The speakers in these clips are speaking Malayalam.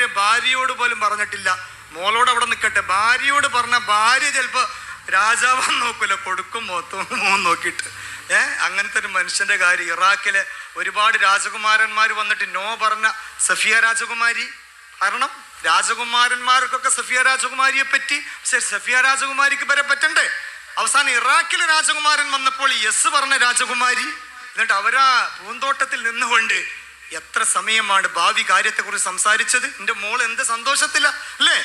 വരെ ഭാര്യയോട് പോലും പറഞ്ഞിട്ടില്ല. മോളോട് അവിടെ നിൽക്കട്ടെ ഭാര്യയോട് പറഞ്ഞ ഭാര്യ ചിലപ്പോൾ രാജാവാൻ നോക്കൂല. കൊടുക്കും മൊത്തം മോൻ നോക്കിയിട്ട്. ഏ? അങ്ങനത്തെ ഒരു മനുഷ്യന്റെ കാര്യം. ഇറാഖിലെ ഒരുപാട് രാജകുമാരന്മാർ വന്നിട്ട് നോ പറഞ്ഞ സഫിയ രാജകുമാരി. കാരണം രാജകുമാരന്മാർക്കൊക്കെ സഫിയ രാജകുമാരിയെ പറ്റി പക്ഷെ സഫിയ രാജകുമാരിക്ക് വരെ പറ്റണ്ടേ? അവസാനം ഇറാഖിലെ രാജകുമാരൻ വന്നപ്പോൾ യെസ് പറഞ്ഞ രാജകുമാരി. എന്നിട്ട് അവരാ പൂന്തോട്ടത്തിൽ നിന്നുകൊണ്ട് എത്ര സമയമാണ് ഭാവി കാര്യത്തെക്കുറിച്ച് സംസാരിച്ചത്? എന്റെ മോൾ എന്ത് സന്തോഷത്തില്ല അല്ലേ?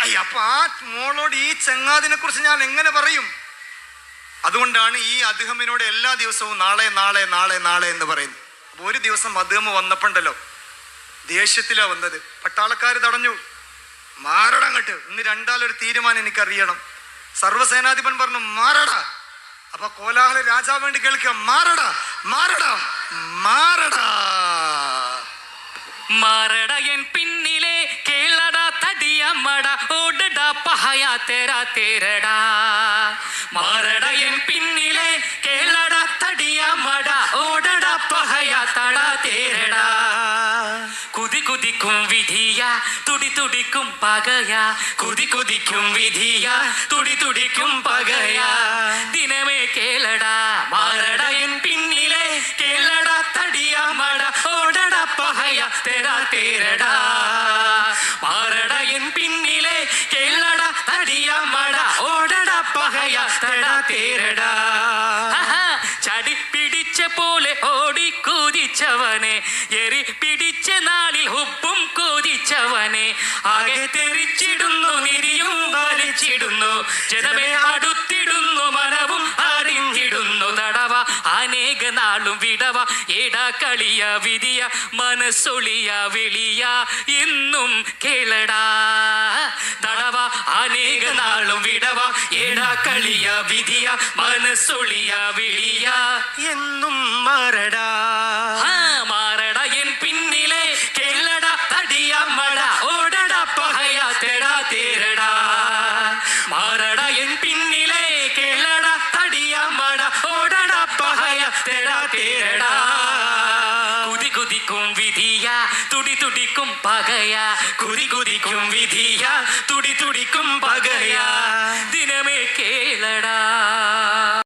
അയ്യ അപ്പൊ ആ മോളോട് ഈ ചങ്ങാതിനെ കുറിച്ച് ഞാൻ എങ്ങനെ പറയും? അതുകൊണ്ടാണ് ഈ അദ്ദേഹമിനോട് എല്ലാ ദിവസവും നാളെ നാളെ നാളെ നാളെ എന്ന് പറയുന്നത്. അപ്പൊ ഒരു ദിവസം അദ്ദേഹം വന്നപ്പോണ്ടല്ലോ. ദേഷ്യത്തിലാ വന്നത്. പട്ടാളക്കാർ തടഞ്ഞു. മാറടങ്ങട്ട് ഇന്ന് രണ്ടാലൊരു തീരുമാനം എനിക്കറിയണം. സർവസേനാധിപൻ പറഞ്ഞു മാറടാ. അപ്പൊ കോലാഹല രാജാവ് വേണ്ടി കേൾക്കുക. മാറടാ മാറടാ മാറടാ. മാറട എൻ പിന്നിലെ കേളട തടിയമ്മട ഓടടാ പഹയ തേരാ തേരടാ. മാറട എൻ പിന്നിലെ കേളട കുതി കുതിക്കും വിധിയ തുടി തുടിക്കും പകയ കുതി കുതിക്കും വിധിയ തുടി തുടിക്കും പകയ ദിനമേ കേളടാ മാറട എൻ പിന്നിലെ കേളട തടിയമ്മട ഓടട പഹയ തെര തേരടാ മാറട എൻ പിന്നിലെ കേളട തടിയമ്മട ഓടട പഹയ തെര തേരടാ ആഹാ, ചടി പിടിച്ച പോലെ ഓടി കുതിച്ചവനെ എരി പിടിച്ച തെറിച്ചിടുന്നു നിരിയും വലിച്ചിടുന്നു ജനമേ അടുത്തിടുന്നു മനവും അറിഞ്ഞിടുന്നു. തടവ അനേക നാളും വിടവ ഏടാ കളിയ വിധിയ മനസ്സൊളിയ വിളിയ എന്നും കേളടാ. തടവ അനേക നാളും വിടവ ഏടാ കളിയ വിധിയ മനസ്സൊളിയ വിളിയ എന്നും മാറടാ. കുതിക്കും വിധിയ തുടി തുടിക്കും പകയ. കുതി കുതിക്കും വിധിയ തുടി തുടിക്കും പകയ.